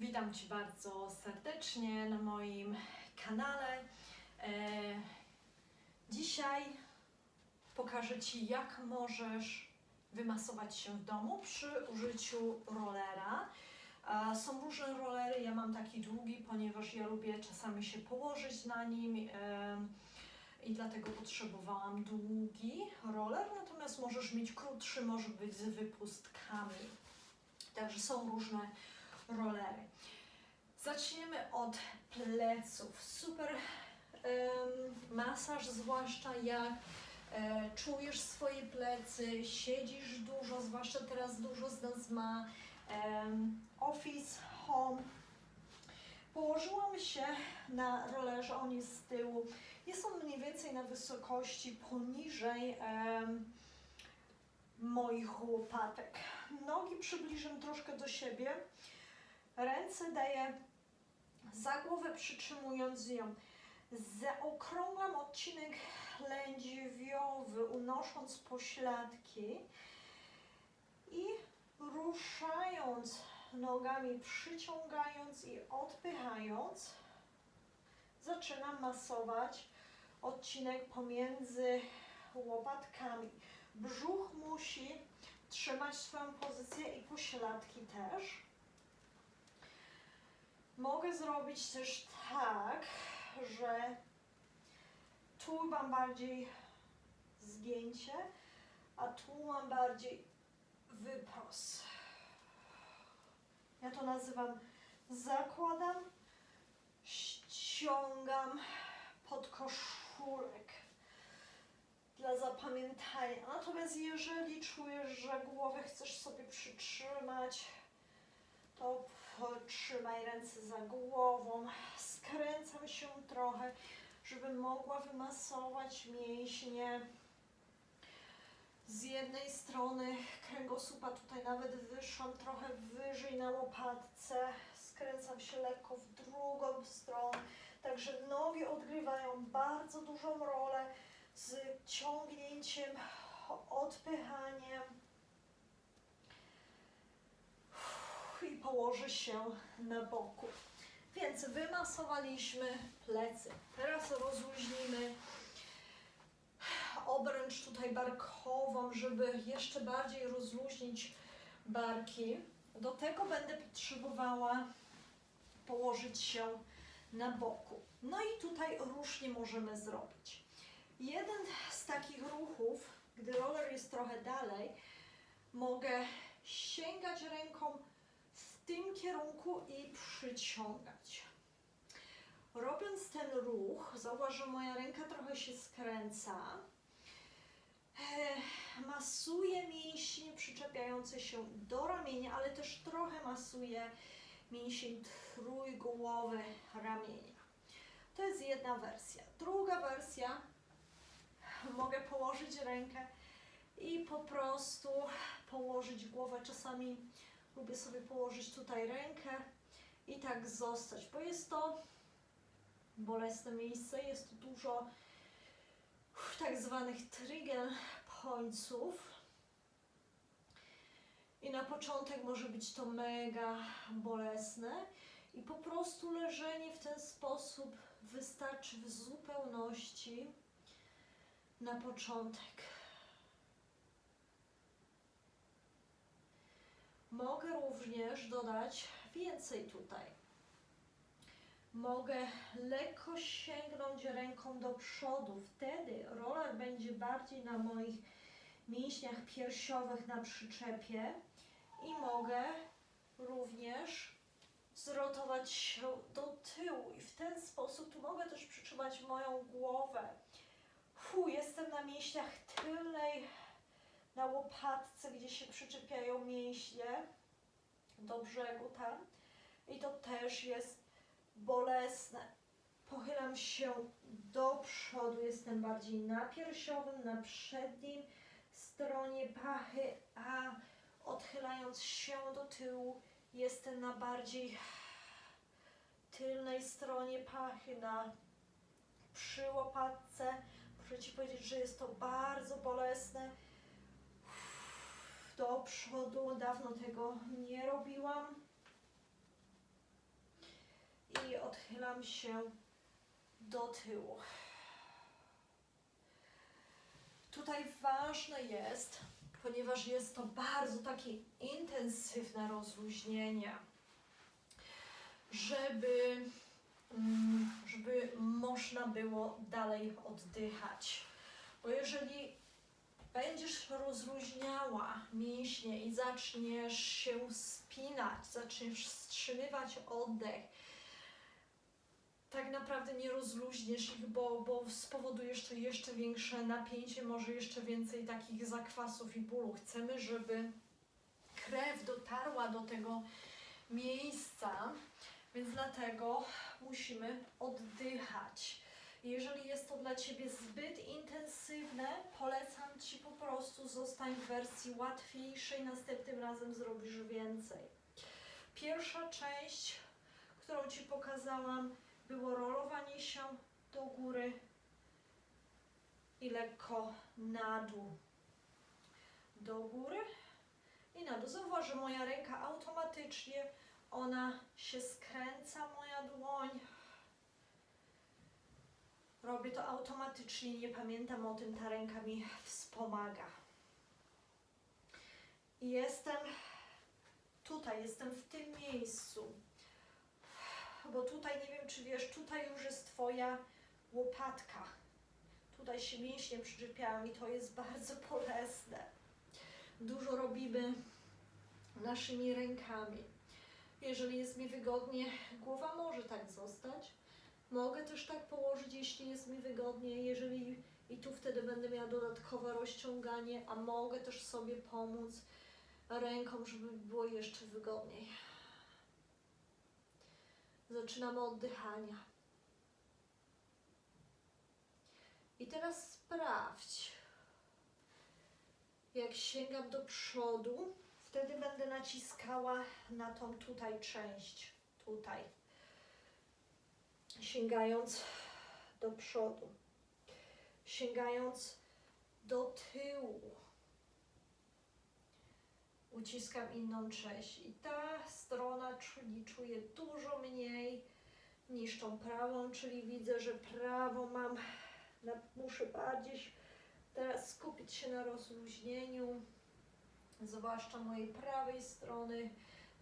Witam Cię bardzo serdecznie na moim kanale. E, dzisiaj pokażę Ci, jak możesz wymasować się w domu przy użyciu rollera. E, są różne rollery, ja mam taki długi, ponieważ ja lubię czasami się położyć na nim e, i dlatego potrzebowałam długi roller, natomiast możesz mieć krótszy, może być z wypustkami. Także są różne rollery. Zaczniemy od pleców. Super em, masaż, zwłaszcza jak e, czujesz swoje plecy, siedzisz dużo, zwłaszcza teraz dużo z nas ma em, office, home. Położyłam się na rollerze, on jest z tyłu. Jest on mniej więcej na wysokości poniżej em, moich łopatek. Nogi przybliżę troszkę do siebie. Ręce daję za głowę, przytrzymując ją. Zaokrąglam odcinek lędźwiowy, unosząc pośladki i ruszając nogami, przyciągając i odpychając, zaczynam masować odcinek pomiędzy łopatkami. Brzuch musi trzymać swoją pozycję i pośladki też. Mogę zrobić też tak, że tu mam bardziej zgięcie, a tu mam bardziej wypros. Ja to nazywam zakładam, ściągam pod koszulek dla zapamiętania. Natomiast jeżeli czujesz, że głowę chcesz sobie przytrzymać, to trzymaj ręce za głową, skręcam się trochę, żebym mogła wymasować mięśnie z jednej strony kręgosłupa, tutaj nawet wyszłam trochę wyżej na łopatce, skręcam się lekko w drugą stronę, także nogi odgrywają bardzo dużą rolę z ciągnięciem, odpychaniem. i położy się na boku. Więc wymasowaliśmy plecy. Teraz rozluźnimy obręcz tutaj barkową, żeby jeszcze bardziej rozluźnić barki. Do tego będę potrzebowała położyć się na boku. No i tutaj różnie możemy zrobić. Jeden z takich ruchów, gdy roller jest trochę dalej, mogę sięgać ręką tym kierunku i przyciągać. Robiąc ten ruch, zauważ, że moja ręka trochę się skręca. Masuję mięśnie przyczepiające się do ramienia, ale też trochę masuję mięsień trójgłowy ramienia. To jest jedna wersja. Druga wersja, mogę położyć rękę i po prostu położyć głowę. Czasami lubię sobie położyć tutaj rękę i tak zostać, bo jest to bolesne miejsce, jest tu dużo tak zwanych trigger pońców. I na początek może być to mega bolesne i po prostu leżenie w ten sposób wystarczy w zupełności na początek. Mogę również dodać więcej tutaj. Mogę lekko sięgnąć ręką do przodu. Wtedy roller będzie bardziej na moich mięśniach piersiowych na przyczepie i mogę również zrotować się do tyłu i w ten sposób tu mogę też przytrzymać moją głowę. Fu, jestem na mięśniach tylnej na łopatce, gdzie się przyczepiają mięśnie do brzegu tam. I to też jest bolesne. Pochylam się do przodu, jestem bardziej na piersiowym, na przednim stronie pachy, a odchylając się do tyłu, jestem na bardziej tylnej stronie pachy, na przy łopatce. Muszę Ci powiedzieć, że jest to bardzo bolesne do przodu. Dawno tego nie robiłam. odchylam się do tyłu. Tutaj ważne jest, ponieważ jest to bardzo takie intensywne rozluźnienie, żeby, mm, żeby można było dalej oddychać. Bo jeżeli będziesz rozluźniała mięśnie i zaczniesz się spinać, zaczniesz wstrzymywać oddech, tak naprawdę nie rozluźniesz ich, bo, bo spowodujesz to jeszcze większe napięcie, może jeszcze więcej takich zakwasów i bólu. Chcemy, żeby krew dotarła do tego miejsca, więc dlatego musimy oddychać. Jeżeli jest to dla Ciebie zbyt intensywne, polecam Ci po prostu zostań w wersji łatwiejszej, następnym razem zrobisz więcej. Pierwsza część, którą Ci pokazałam, było rolowanie się do góry i lekko na dół. Do góry i na dół. Zauważ, że moja ręka automatycznie, ona się skręca, moja dłoń. Robię to automatycznie, nie pamiętam o tym, ta ręka mi wspomaga. I jestem tutaj, jestem w tym miejscu bo tutaj nie wiem, czy wiesz, tutaj już jest Twoja łopatka. Tutaj się mięśnie przyczepiają i to jest bardzo bolesne. Dużo robimy naszymi rękami. Jeżeli jest mi wygodnie, głowa może tak zostać. Mogę też tak położyć, jeśli jest mi wygodnie, jeżeli i tu wtedy będę miała dodatkowe rozciąganie, a mogę też sobie pomóc ręką, żeby było jeszcze wygodniej. Zaczynamy oddychania. I teraz sprawdź, jak sięgam do przodu, wtedy będę naciskała na tą tutaj część, tutaj, sięgając do przodu, sięgając do tyłu uciskam inną część i ta strona, czuję dużo mniej niż tą prawą, czyli widzę, że prawą mam, muszę bardziej teraz skupić się na rozluźnieniu, zwłaszcza mojej prawej strony.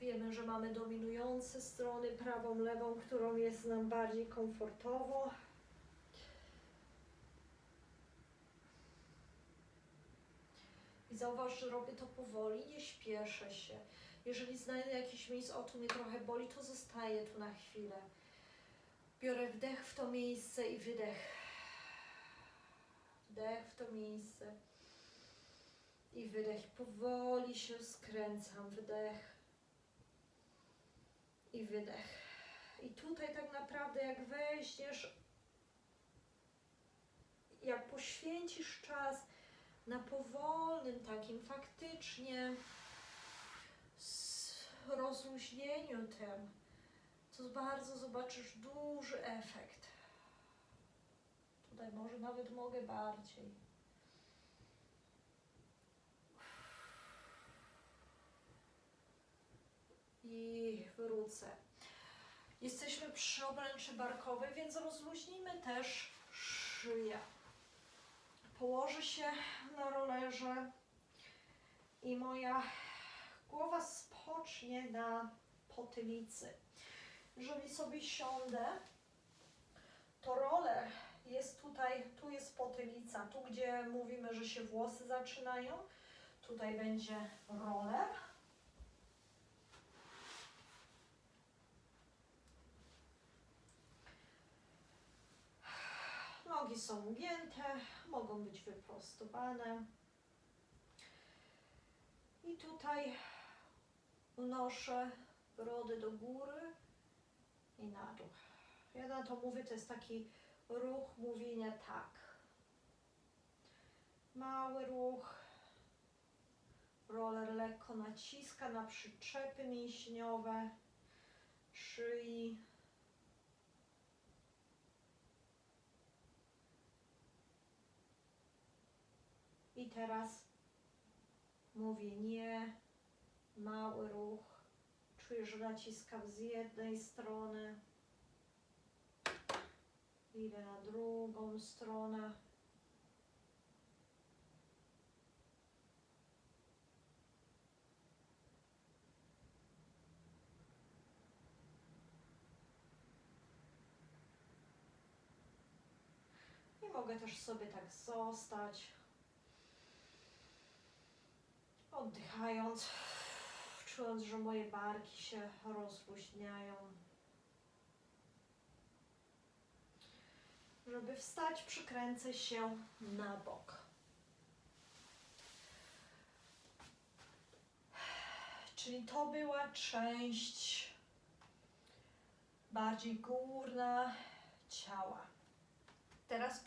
Wiemy, że mamy dominujące strony, prawą, lewą, którą jest nam bardziej komfortowo. I zauważ, że robię to powoli, nie śpieszę się. Jeżeli znajdę jakieś miejsce, o tu mnie trochę boli, to zostaję tu na chwilę. Biorę wdech w to miejsce i wydech. Wdech w to miejsce i wydech. Powoli się skręcam. Wdech i wydech. I tutaj tak naprawdę jak weźmiesz, jak poświęcisz czas, na powolnym takim faktycznie rozluźnieniu tym, to bardzo zobaczysz duży efekt. Tutaj może nawet mogę bardziej. I wrócę. Jesteśmy przy obręczy barkowej, więc rozluźnimy też szyję położę się na rolerze i moja głowa spocznie na potylicy. Jeżeli sobie siądę, to roler jest tutaj, tu jest potylica, tu gdzie mówimy, że się włosy zaczynają, tutaj będzie roler. Nogi są ugięte, mogą być wyprostowane. I tutaj unoszę brody do góry i na dół. Ja na to mówię, to jest taki ruch mówienia tak. Mały ruch. Roller lekko naciska na przyczepy mięśniowe szyi. I teraz mówię nie, mały ruch. Czuję, że naciskam z jednej strony Idę na drugą stronę. I mogę też sobie tak zostać. Oddychając, czując, że moje barki się rozluźniają. Żeby wstać, przykręcę się na bok. Czyli to była część bardziej górna ciała. Teraz